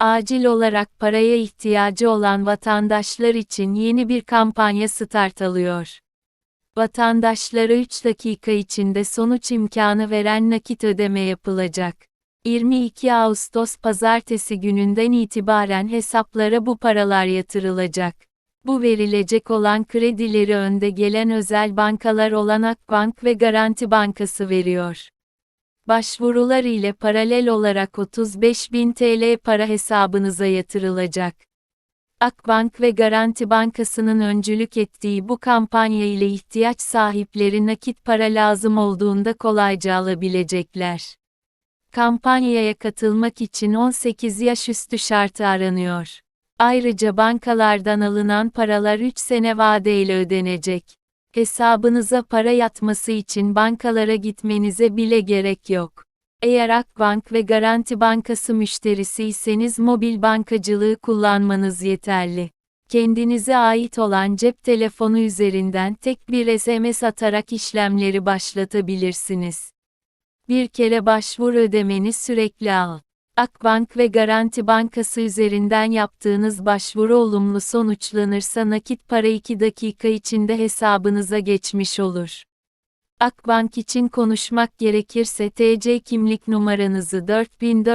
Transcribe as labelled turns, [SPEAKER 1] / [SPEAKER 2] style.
[SPEAKER 1] Acil olarak paraya ihtiyacı olan vatandaşlar için yeni bir kampanya start alıyor. Vatandaşlara 3 dakika içinde sonuç imkanı veren nakit ödeme yapılacak. 22 Ağustos pazartesi gününden itibaren hesaplara bu paralar yatırılacak. Bu verilecek olan kredileri önde gelen özel bankalar olan Akbank ve Garanti Bankası veriyor. Başvurular ile paralel olarak 35.000 TL para hesabınıza yatırılacak. Akbank ve Garanti Bankası'nın öncülük ettiği bu kampanya ile ihtiyaç sahipleri nakit para lazım olduğunda kolayca alabilecekler. Kampanyaya katılmak için 18 yaş üstü şartı aranıyor. Ayrıca bankalardan alınan paralar 3 sene vadeyle ödenecek. Hesabınıza para yatması için bankalara gitmenize bile gerek yok. Eğer Akbank ve Garanti Bankası müşterisiyseniz mobil bankacılığı kullanmanız yeterli. Kendinize ait olan cep telefonu üzerinden tek bir SMS atarak işlemleri başlatabilirsiniz. Bir kere başvur ödemeni sürekli al. Akbank ve Garanti Bankası üzerinden yaptığınız başvuru olumlu sonuçlanırsa nakit para 2 dakika içinde hesabınıza geçmiş olur. Akbank için konuşmak gerekirse TC kimlik numaranızı 4400